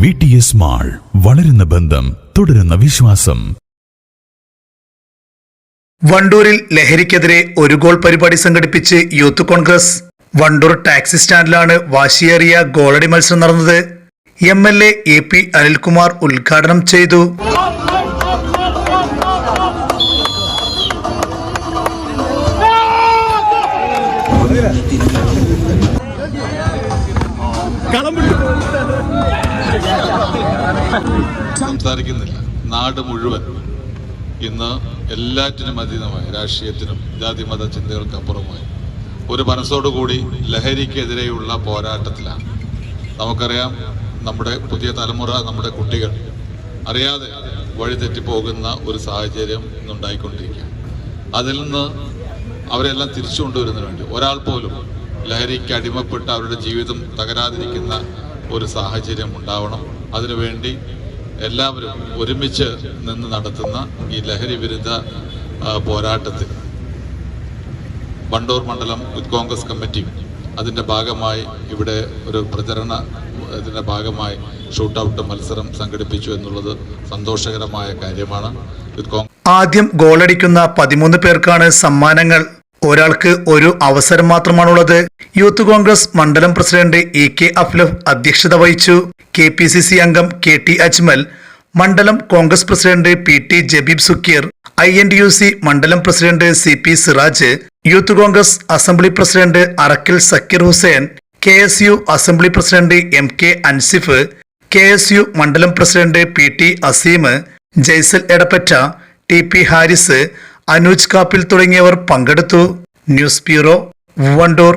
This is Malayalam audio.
വി ടി എസ് മാൾ വളരുന്ന ബന്ധം തുടരുന്ന വിശ്വാസം. വണ്ടൂരിൽ ലഹരിക്കെതിരെ ഒരു ഗോൾ പരിപാടി സംഘടിപ്പിച്ച് യൂത്ത് കോൺഗ്രസ്. വണ്ടൂർ ടാക്സി സ്റ്റാൻഡിലാണ് വാശിയേറിയ ഗോളടി മത്സരം നടന്നത്. M L A A P Anilkumar ഉദ്ഘാടനം ചെയ്തു. സംസാരിക്കുന്നില്ല. നാട് മുഴുവൻ ഇന്ന് എല്ലാറ്റിനും അതീതമായി രാഷ്ട്രീയത്തിനും ജാതി മത ചിന്തകൾക്കപ്പുറമായി. ഒരു മനസ്സോടുകൂടി ലഹരിക്കെതിരെയുള്ള പോരാട്ടത്തിലാണ്. നമുക്കറിയാം നമ്മുടെ പുതിയ തലമുറ നമ്മുടെ കുട്ടികൾ അറിയാതെ വഴിതെറ്റിപ്പോകുന്ന ഒരു സാഹചര്യം ഇന്നുണ്ടായിക്കൊണ്ടിരിക്കുക അതിൽ നിന്ന് അവരെല്ലാം തിരിച്ചു കൊണ്ടുവരുന്നതിന് വേണ്ടി ഒരാൾ പോലും ലഹരിക്ക് അടിമപ്പെട്ട് അവരുടെ ജീവിതം തകരാതിരിക്കുന്ന ഒരു സാഹചര്യം ഉണ്ടാവണം. അതിനുവേണ്ടി എല്ലാവരും ഒരുമിച്ച് നിന്ന് നടത്തുന്ന ഈ ലഹരി വിരുദ്ധ പോരാട്ടത്തിൽ വണ്ടൂർ മണ്ഡലം യൂത്ത് കോൺഗ്രസ് കമ്മിറ്റി അതിന്റെ ഭാഗമായി ഇവിടെ ഒരു പ്രചരണ ഇതിന്റെ ഭാഗമായി ഷൂട്ടൗട്ട് മത്സരം സംഘടിപ്പിച്ചു എന്നുള്ളത് സന്തോഷകരമായ കാര്യമാണ്. ആദ്യം ഗോളടിക്കുന്ന പതിമൂന്ന് പേർക്കാണ് സമ്മാനങ്ങൾ. ഒരാൾക്ക് ഒരു അവസരം മാത്രമാണുള്ളത്. യൂത്ത് കോൺഗ്രസ് മണ്ഡലം പ്രസിഡന്റ് എ കെ അഫ്ലഫ് അധ്യക്ഷത വഹിച്ചു. കെ പി സി സി അംഗം കെ ടി അജ്മൽ മണ്ഡലം Congress president P T Jabeeb Sukkeer I N D U C മണ്ഡലം president C P Siraj youth Congress assembly president Arakkil Sakkeer Hussain K S U assembly president M K Ansif K S U മണ്ഡലം president P T Aseem Jaisal Edappatta T P Haris Anuj Kappil തുടങ്ങിയവർ പങ്കെടുത്തു. News bureau Wandoor.